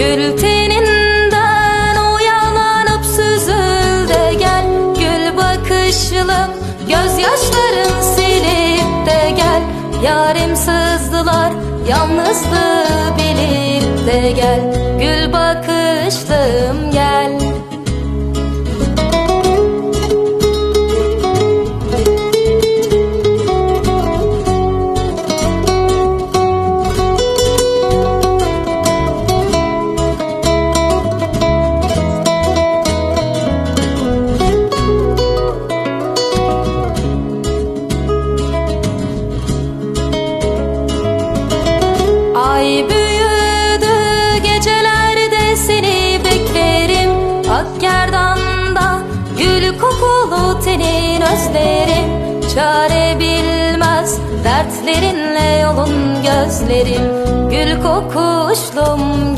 Gül teninden uyanıp süzül de gel Gül bakışlım gözyaşların silip de gel. Yarim sızdılar yalnızlığı bilip de gel. Gül bakışlım gel özlerim Çare bilmez. Dertlerinle yolun gözlerim Gül kokuşlum